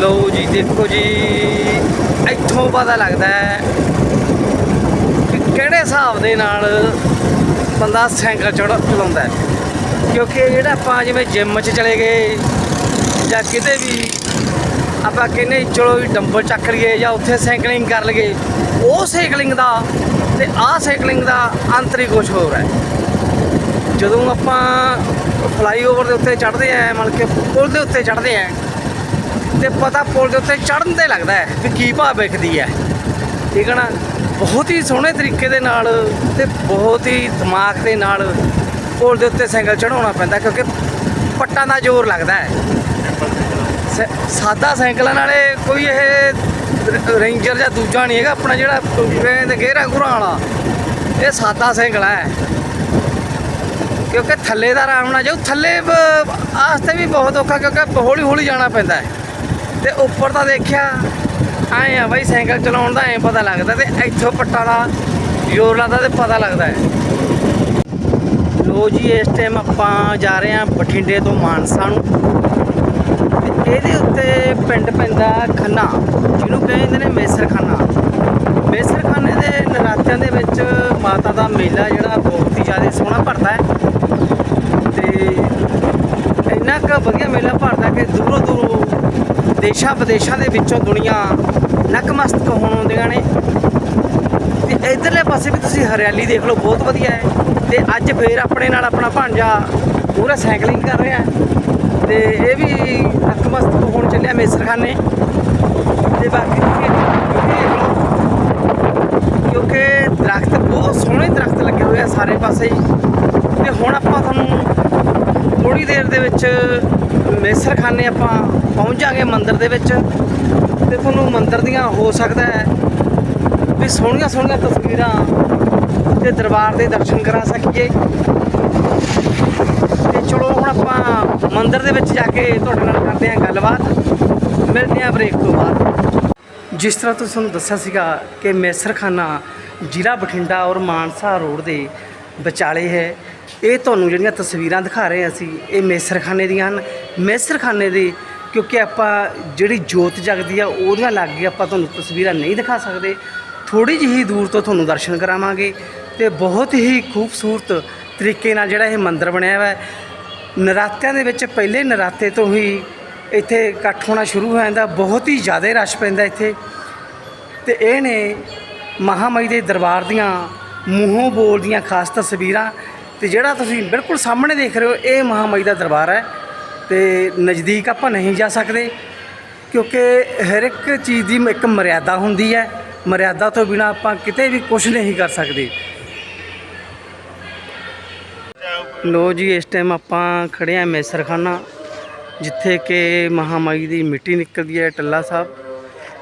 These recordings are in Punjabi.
ਲਓ ਜੀ, ਦੇਖੋ ਜੀ, ਇੱਥੋਂ ਪਤਾ ਲੱਗਦਾ ਹੈ ਕਿ ਕਿਹੜੇ ਹਿਸਾਬ ਦੇ ਨਾਲ ਬੰਦਾ ਸਾਈਕਲ ਚੜ, ਚਲਾਉਂਦਾ ਕਿਉਂਕਿ ਜਿਹੜਾ ਆਪਾਂ ਜਿਵੇਂ ਜਿਮ 'ਚ ਚਲੇ ਗਏ ਜਾਂ ਕਿਤੇ ਵੀ ਆਪਾਂ ਕਹਿੰਦੇ ਚਲੋ ਵੀ ਡੰਬਲ ਚੱਕ ਲਈਏ ਜਾਂ ਉੱਥੇ ਸਾਈਕਲਿੰਗ ਕਰ ਲਈਏ, ਉਹ ਸਾਈਕਲਿੰਗ ਦਾ ਤੇ ਆਹ ਸਾਈਕਲਿੰਗ ਦਾ ਅੰਤਰ ਹੀ ਕੁਛ ਹੋਰ ਹੈ। ਜਦੋਂ ਆਪਾਂ ਫਲਾਈਓਵਰ ਦੇ ਉੱਤੇ ਚੜ੍ਹਦੇ ਆਂ ਮਤਲਬ ਕਿ ਪੁਲ ਦੇ ਉੱਤੇ ਚੜ੍ਹਦੇ ਆਂ ਤੇ ਪਤਾ ਪੁਲ ਦੇ ਉੱਤੇ ਚੜ੍ਹਨ ਤੇ ਲੱਗਦਾ ਹੈ ਵੀ ਕੀ ਭਾਵ ਵਿਖਦੀ ਹੈ। ਠੀਕ ਹੈ ਨਾ? ਬਹੁਤ ਹੀ ਸੋਹਣੇ ਤਰੀਕੇ ਦੇ ਨਾਲ ਤੇ ਬਹੁਤ ਹੀ ਦਿਮਾਗ ਦੇ ਨਾਲ ਪੁਲ ਦੇ ਉੱਤੇ ਸਾਈਕਲ ਚੜਾਉਣਾ ਪੈਂਦਾ ਕਿਉਂਕਿ ਪੱਟਾਂ ਦਾ ਜ਼ੋਰ ਲੱਗਦਾ ਹੈ। ਸ- ਸਾਦਾ ਸਾਈਕਲਾਂ ਨਾਲੇ ਕੋਈ ਇਹ ਰੇਂਜਰ ਜਾਂ ਦੂਜਾ ਨਹੀਂ ਹੈਗਾ, ਆਪਣਾ ਜਿਹੜਾ ਤੇ ਗੇਰਾ ਗੁਰਾਂ ਵਾਲਾ, ਇਹ ਸਾਦਾ ਸਾਈਕਲ ਹੈ। ਕਿਉਂਕਿ ਥੱਲੇ ਦਾ ਆਰਾਮ ਨਾਲ ਜਾਊ ਥੱਲੇ ਬ- ਆਸਤੇ ਵੀ ਬਹੁਤ ਔਖਾ ਕਿਉਂਕਿ ਹੌਲੀ ਹੌਲੀ ਜਾਣਾ ਪੈਂਦਾ ਹੈ। ਤੇ ਉੱਪਰ ਤਾਂ ਦੇਖਿਆ, ਐਂ ਆ ਬਾਈ ਸਾਈਕਲ ਚਲਾਉਣ ਦਾ ਐਂ ਪਤਾ ਲੱਗਦਾ ਤੇ ਇੱਥੋਂ ਪੱਟਾ ਦਾ ਜ਼ੋਰ ਲੱਗਦਾ ਤੇ ਪਤਾ ਲੱਗਦਾ ਹੈ। ਲੋ ਜੀ, ਇਸ ਟਾਈਮ ਆਪਾਂ ਜਾ ਰਹੇ ਹਾਂ ਬਠਿੰਡੇ ਤੋਂ ਮਾਨਸਾ ਨੂੰ। ਤੇ ਇਹਦੇ ਉੱਤੇ ਪਿੰਡ ਪੈਂਦਾ ਖੰਨਾ, ਜਿਹਨੂੰ ਕਹਿੰਦੇ ਨੇ ਮੇਸਰਖਾਨਾ। ਮੇਸਰਖਾਨੇ ਦੇ ਨਰਾਤਿਆਂ ਦੇ ਵਿੱਚ ਮਾਤਾ ਦਾ ਮੇਲਾ ਜਿਹੜਾ ਬਹੁਤ ਹੀ ਜ਼ਿਆਦਾ ਸੋਹਣਾ ਭਰਦਾ ਹੈ। ਤੇ ਇੰਨਾ ਕੁ ਵਧੀਆ ਮੇਲਾ ਭਰਦਾ ਕਿ ਦੂਰੋਂ ਦੂਰੋਂ ਦੇਸ਼ਾਂ ਵਿਦੇਸ਼ਾਂ ਦੇ ਵਿੱਚੋਂ ਦੁਨੀਆ ਨਕਮਸਤਕ ਹੋਣ ਆਉਂਦੀਆਂ ਨੇ। ਤੇ ਇਧਰਲੇ ਪਾਸੇ ਵੀ ਤੁਸੀਂ ਹਰਿਆਲੀ ਦੇਖ ਲਓ, ਬਹੁਤ ਵਧੀਆ ਹੈ। ਤੇ ਅੱਜ ਫੇਰ ਆਪਣੇ ਨਾਲ ਆਪਣਾ ਭਾਂਜਾ ਪੂਰਾ ਸਾਈਕਲਿੰਗ ਕਰ ਰਿਹਾ ਤੇ ਇਹ ਵੀ ਨਕਮਸਤਕ ਹੋਣ ਚੱਲਿਆ ਮੇਸਰਖਾਨੇ। ਤੇ ਬਾਕੀ ਦੇਖ ਲਓ ਕਿਉਂਕਿ ਦਰਖਤ, ਬਹੁਤ ਸੋਹਣੇ ਦਰਖਤ ਲੱਗੇ ਹੋਏ ਆ ਸਾਰੇ ਪਾਸੇ। ਹੀ ਤੇ ਹੁਣ ਆਪਾਂ ਤੁਹਾਨੂੰ ਥੋੜੀ ਦੇਰ ਦੇ ਵਿੱਚ ਮੇਸਰਖਾਨੇ ਆਪਾਂ ਪਹੁੰਚਾਂਗੇ ਮੰਦਿਰ ਦੇ ਵਿੱਚ ਤੇ ਤੁਹਾਨੂੰ ਮੰਦਿਰ ਦੀਆਂ ਹੋ ਸਕਦਾ ਹੈ ਵੀ ਸੋਹਣੀਆਂ ਸੋਹਣੀਆਂ ਤਸਵੀਰਾਂ ਤੇ ਦਰਬਾਰ ਦੇ ਦਰਸ਼ਨ ਕਰਾ ਸਕੀਏ। ਤੇ ਚਲੋ ਹੁਣ ਆਪਾਂ ਮੰਦਿਰ ਦੇ ਵਿੱਚ ਜਾ ਕੇ ਤੁਹਾਡੇ ਨਾਲ ਕਰਦੇ ਹਾਂ ਗੱਲਬਾਤ। ਮਿਲਦੇ ਹਾਂ ਬ੍ਰੇਕ ਤੋਂ ਬਾਅਦ। ਜਿਸ ਤਰ੍ਹਾਂ ਤੁਸੀਂ ਤੁਹਾਨੂੰ ਦੱਸਿਆ ਸੀਗਾ ਕਿ ਮੈਸਰਖਾਨਾ ਜ਼ਿਲ੍ਹਾ ਬਠਿੰਡਾ ਔਰ ਮਾਨਸਾ ਰੋਡ ਦੇ ਵਿਚਾਲੇ ਹੈ। ਇਹ ਤੁਹਾਨੂੰ ਜਿਹੜੀਆਂ ਤਸਵੀਰਾਂ ਦਿਖਾ ਰਹੇ ਹਾਂ ਅਸੀਂ, ਇਹ ਮੈਸਰਖਾਨੇ ਦੀਆਂ ਹਨ। ਮੈਸਰਖਾਨੇ ਦੇ, ਕਿਉਂਕਿ ਆਪਾਂ ਜਿਹੜੀ ਜੋਤ ਜਗਦੀ ਆ, ਉਹਦੀਆਂ ਲਾਗੇ ਆਪਾਂ ਤੁਹਾਨੂੰ ਤਸਵੀਰਾਂ ਨਹੀਂ ਦਿਖਾ ਸਕਦੇ। ਥੋੜੀ ਜਿਹੀ ਦੂਰ ਤੋਂ ਤੁਹਾਨੂੰ ਦਰਸ਼ਨ ਕਰਾਵਾਂਗੇ ਤੇ ਬਹੁਤ ਹੀ ਖੂਬਸੂਰਤ ਤਰੀਕੇ ਨਾਲ ਜਿਹੜਾ ਇਹ ਮੰਦਿਰ ਬਣਿਆ ਹੋਇਆ ਹੈ। ਨਰਾਤਿਆਂ ਦੇ ਵਿੱਚ ਪਹਿਲੇ ਨਰਾਤੇ ਤੋਂ ਹੀ ਇੱਥੇ ਇਕੱਠ ਹੋਣਾ ਸ਼ੁਰੂ ਹੋ ਜਾਂਦਾ, ਬਹੁਤ ਹੀ ਜ਼ਿਆਦਾ ਰਸ਼ ਪੈਂਦਾ ਇੱਥੇ। ਤੇ ਇਹ ਨੇ ਮਹਾਮਾਈ ਦੇ ਦਰਬਾਰ ਦੀਆਂ ਮੂੰਹੋਂ ਬੋਲਦੀਆਂ ਖਾਸ ਤਸਵੀਰਾਂ ਤੇ ਜਿਹੜਾ ਤੁਸੀਂ ਬਿਲਕੁਲ ਸਾਹਮਣੇ ਦੇਖ ਰਹੇ ਹੋ, ਇਹ ਮਹਾਮਾਈ ਦਾ ਦਰਬਾਰ ਹੈ ਤੇ ਨਜ਼ਦੀਕ ਆਪਾਂ ਨਹੀਂ ਜਾ ਸਕਦੇ ਕਿਉਂਕਿ ਹਰ ਇੱਕ ਚੀਜ਼ ਦੀ ਇੱਕ ਮਰਿਆਦਾ ਹੁੰਦੀ ਹੈ। ਮਰਿਆਦਾ ਤੋਂ ਬਿਨਾ ਆਪਾਂ ਕਿਤੇ ਵੀ ਕੁਝ ਨਹੀਂ ਕਰ ਸਕਦੇ। ਲੋ ਜੀ, ਇਸ ਟਾਈਮ ਆਪਾਂ ਖੜੇ ਆ ਮੈਸਰਖਾਨਾ, ਜਿੱਥੇ ਕਿ ਮਹਾਮਾਈ ਦੀ ਮਿੱਟੀ ਨਿਕਲਦੀ ਹੈ, ਟੱਲਾ ਸਾਹਿਬ।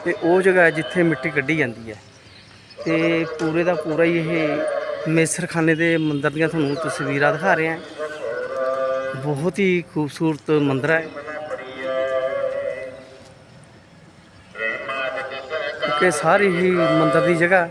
ਤੇ ਉਹ ਜਗ੍ਹਾ ਜਿੱਥੇ ਮਿੱਟੀ ਕੱਢੀ ਜਾਂਦੀ ਹੈ। ਤੇ ਪੂਰੇ ਦਾ ਪੂਰਾ ਹੀ ਇਹ ਮੇਸਰਖਾਨੇ ਦੇ ਮੰਦਰ ਦੀਆਂ ਤੁਹਾਨੂੰ ਤਸਵੀਰਾਂ ਦਿਖਾ ਰਹੇ ਹਾਂ। ਬਹੁਤ ਹੀ ਖੂਬਸੂਰਤ ਮੰਦਰ ਹੈ। ਕਿ ਸਾਰੀ ਹੀ ਮੰਦਰ ਦੀ ਜਗ੍ਹਾ